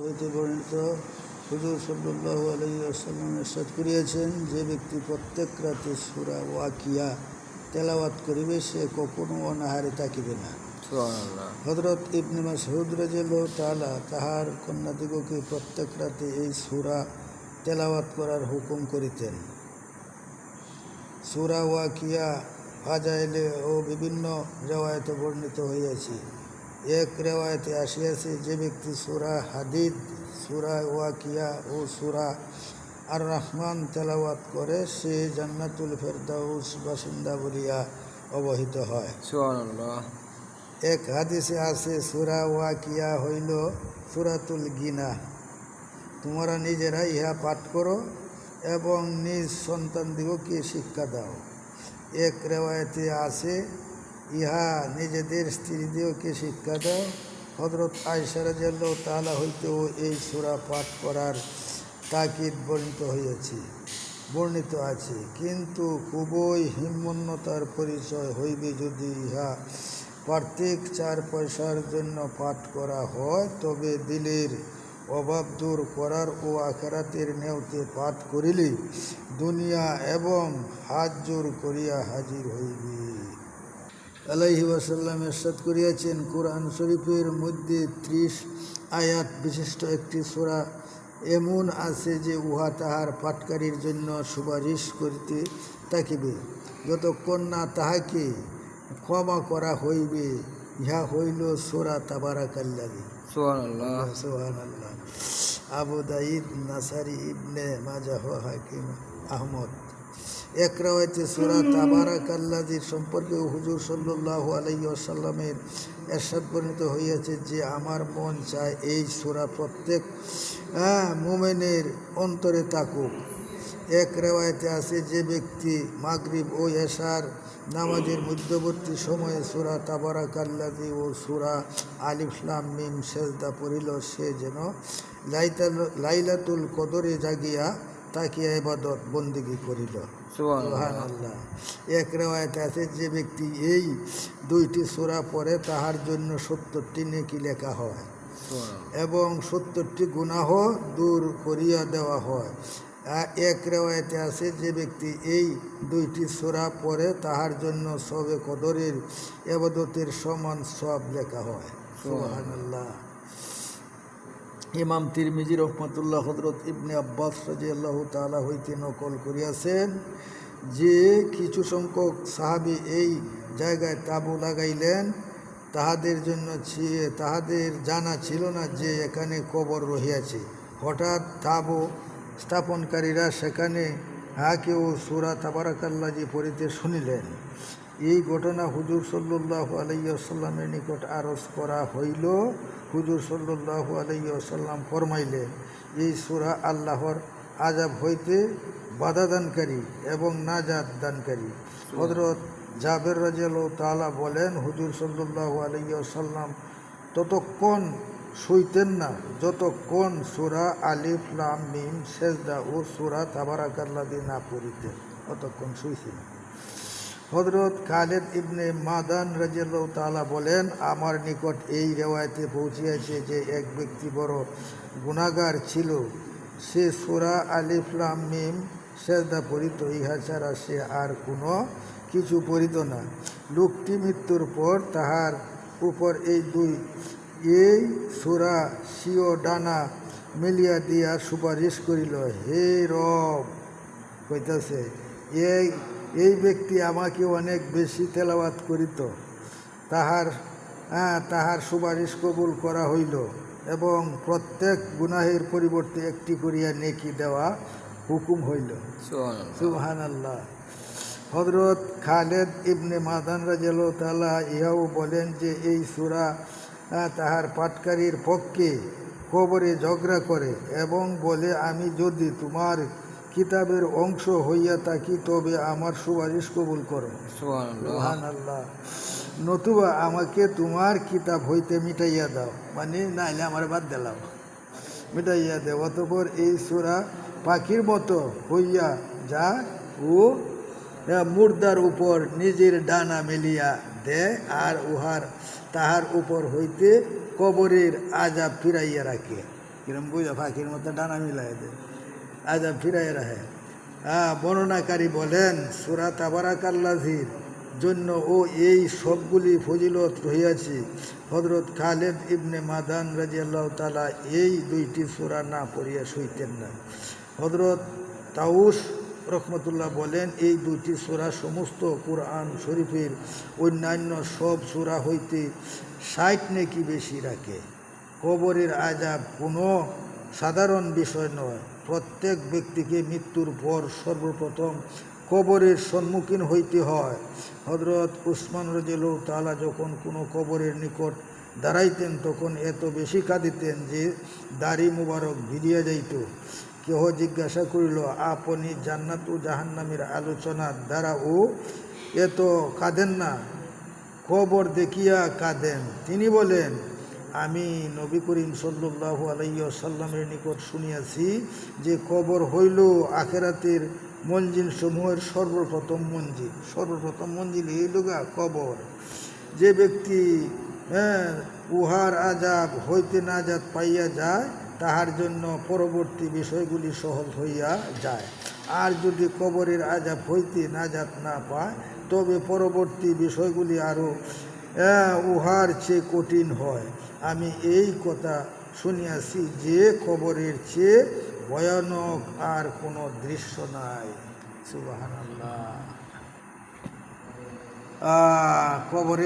হইতে বর্ণিত। হুজুর সাল্লাহ আসাল্লাম এরশাদ করিয়াছেন যে ব্যক্তি প্রত্যেক রাতে সুরা ওয়াকিয়া তেলাওয়াত করিবে সে কখনো অনাহারে থাকিবে না। হজরত ইবনে মাসহুদ রাজিয়াল তাআলা তাহার কন্যাদিগকে প্রত্যেক রাতে এই সুরা তেলাওয়াত করার হুকুম করিতেন। সুরা ওয়াকিয়া ফাজাইলে ও বিভিন্ন রেওয়ায়তে বর্ণিত হইয়াছে। এক রেওয়ায়তে আসিয়াছে যে ব্যক্তি সুরা হাদিদ সুরা ওয়াকিয়া ও সুরা আর রহমান তেলাওয়াত করে সে জান্নাতুল ফেরদাউস বাসিন্দা বলিয়া অবহিত হয়। এক হাদিসে আছে সুরা ওয়াকিয়া হইল সুরাতুল গিনা। তোমরা নিজেরা ইহা পাঠ করো এবং নিজ সন্তানদিগকে শিক্ষা দাও। এক রেওয়ায়তে আছে ইহা নিজেদের স্ত্রীদিগকে শিক্ষা দাও। হজরত আয়সারা জেল তালা হইতেও এই সুরা পাঠ করার তাকিদ বর্ণিত হইয়াছে, বর্ণিত আছে। কিন্তু খুবই হিম্মন্যতার পরিচয় হইবে যদি ইহা প্রত্যেক চার পয়সার জন্য পাঠ করা হয়, তবে দিলের অভাব দূর করার ও আখেরাতের নেওতে পাঠ করিলে দুনিয়া এবং হাত জোর করিয়া হাজির হইবে। আলাইহি ওয়াসাল্লাম এরশাদ করিয়াছেন কোরআন শরীফের মধ্যে ত্রিশ আয়াত বিশিষ্ট একটি সোরা। এমন আছে যে উহা তাহার পাটকারীর জন্য সুপারিশ করিতে থাকিবে। যতক্ষণ না তাহাকে ক্ষমা করা হইবে ইহা হইল সোরা সুবহানাল্লাহ। আবু দাইদ নাসারি ইবনে মাজাহ হাকিম আহমদ। এক রাওয়ায়তে সূরা তাবারাক আল্লাযীর সম্পর্কে হুজুর সাল্লাল্লাহু আলাইহি ওয়াসাল্লামের এরশাদ পরিণত হইয়াছে যে আমার মন চায় এই সূরা প্রত্যেক হ্যাঁ, মুমিনের অন্তরে থাকুক। এক রেওয়ায়তে আছে যে ব্যক্তি মাগরিব ও এশার নামাজের মধ্যবর্তী সময়ে সুরা তাবারাক আল্লাদি ও সুরা আলিফলাম মিম সেজদা পড়িল সে যেন লাইতাল লাইলাতুল কদরে জাগিয়া তাকিয়া এবাদত বন্দিগি করিল। আল্লাহ এক রেওয়ায়তে আছে যে ব্যক্তি এই দুইটি সূরা পড়ে তাহার জন্য সত্তরটি নেকি লেখা হয়। এবং সত্তরটি গুনাহ দূর করিয়া দেওয়া হয়। এক রেওয়ায়তে আছে যে ব্যক্তি এই দুইটি সোরা পরে তাহার জন্য সবে কদরের এবাদতের সমান সব লেখা হয়। সুবহানাল্লাহ। ইমাম তিরমিজি রহমতুল্লাহ হজরত ইবনে আব্বাস রাজি আল্লাহ তালা হইতে নকল করিয়াছেন যে কিছু সংখ্যক সাহাবি এই জায়গায় তাবু লাগাইলেন। তাহাদের জন্য তাহাদের জানা ছিল না যে এখানে কবর রহিয়াছে। হঠাৎ তাবু স্থাপনকারীরা সেখানে হাকে ও সুরা তাবারাকাল্লাজি পড়িতে শুনিলেন। এই ঘটনা হুজুর সাল্লাহ আলাইসাল্লামের নিকট আরজ করা হইল। হুজুর সাল্লাহ আলাইসাল্লাম ফরমাইলেন, এই সুরা আল্লাহর আজাব হইতে বাধাদানকারী এবং নাজাদ দানকারী। হজরত জাবের রাজিয়াল তালা বলেন, হুজুর সাল্লাহ আলাইসাল্লাম ততক্ষণ শুইতেন না। যতক্ষণ সুরা আলিফ, লাম, মিম, সেজদা ও সুরা তাবারাকাল্লাদি না পড়িতেন ততক্ষণ শুইছিলেন হজরত খালেদ ইবনে মাদান রাজিয়াল্লাহ তাআলা বলেন, আমার নিকট এই রেওয়ায়তে পৌঁছিয়াছে যে এক ব্যক্তি বড় গুণাগার ছিল। সে সুরা আলিফলাম মিম, সেজদা পড়িত, ইহা ছাড়া সে আর কোনো কিছু পড়িত না। লোকটি মৃত্যুর পর তাহার উপর এই দুই এই সুরা সিও ডানা মিলিয়া দিয়া সুপারিশ করিল হে রব কইতাছে এই এই ব্যক্তি আমাকে অনেক বেশি তেলাওয়াত করিত। তাহার হ্যাঁ তাহার সুপারিশ কবুল করা হইল এবং প্রত্যেক গুনাহের পরিবর্তে একটি করিয়া নেকি দেওয়া হুকুম হইল। সুবহান আল্লাহ হজরত খালেদ ইবনে মাদান রাজাল তালা ইহাও বলেন যে এই সুরা তাহার পাটকারীর পক্ষে কবরে ঝগড়া করে এবং বলে আমি যদি তোমার কিতাবের অংশ হইয়া থাকি তবে আমার সুপারিশ কবুল করো। আল্লাহ নতুবা আমাকে তোমার কিতাব হইতে মিটাইয়া দাও। মানে নাইলে আমার বাদ দিলাম। মিটাইয়া দেও। অতপর এই সুরা পাখির মতো হইয়া যা ও মুর্দার উপর নিজের ডানা মেলিয়া দেয় আর উহার তাহার উপর হইতে কবরের আজাব ফিরাইয়া রাখে। কিরম বুঝা ফাঁকির মতো ডানা মিলাই দে। আজাব ফিরাইয়া রাখে। হ্যাঁ বর্ণনাকারী বলেন, সুরা তাবারাকাল্লাজির জন্য ও এই সবগুলি ফজিলত রহিয়াছি। হজরত খালেদ ইবনে মাদান রাজিয়াল্লাহ তালা এই দুইটি সুরা না পড়িয়া শুইতেন না। হজরত তাউস রহমতুল্লাহ বলেন, এই দুইটি সূরা সমস্ত কোরআন শরীফের অন্যান্য সব সূরা হইতে ষাট নেকি বেশি রাখে। কবরের আজাব কোনো সাধারণ বিষয় নয়। প্রত্যেক ব্যক্তিকে মৃত্যুর পর সর্বপ্রথম কবরের সম্মুখীন হইতে হয়। হজরত উসমান রজিল তালা যখন কোনো কবরের নিকট দাঁড়াইতেন, তখন এত বেশি কাঁদিতেন যে দাড়ি মুবারক ভিজিয়া যাইত। কেহ জিজ্ঞাসা করিল, আপনি জান্নাত ও জাহান্নামের আলোচনার দ্বারা ও এত কাঁদেন না কবর দেখিয়া কাঁদেন। তিনি বলেন, আমি নবী করিম সাল্লাহ আলাইসাল্লামের নিকট শুনিয়াছি যে কবর হইল আখেরাতের মঞ্জিল সমূহের সর্বপ্রথম মঞ্জিল। সর্বপ্রথম মঞ্জিল এই লোগা কবর যে ব্যক্তি হ্যাঁ উহার আজাব হইতে নাজাত পাইয়া যায় তাহার জন্য পরবর্তী বিষয়গুলি সহজ হইয়া যায়। আর যদি কবরের আজাব হইতে নাজাত না পায়, তবে পরবর্তী বিষয়গুলি আরও উহার চেয়ে কঠিন হয়। আমি এই কথা শুনিয়াছি যে কবরের চেয়ে ভয়ানক আর কোনো দৃশ্য নাই। সুবাহ কবরে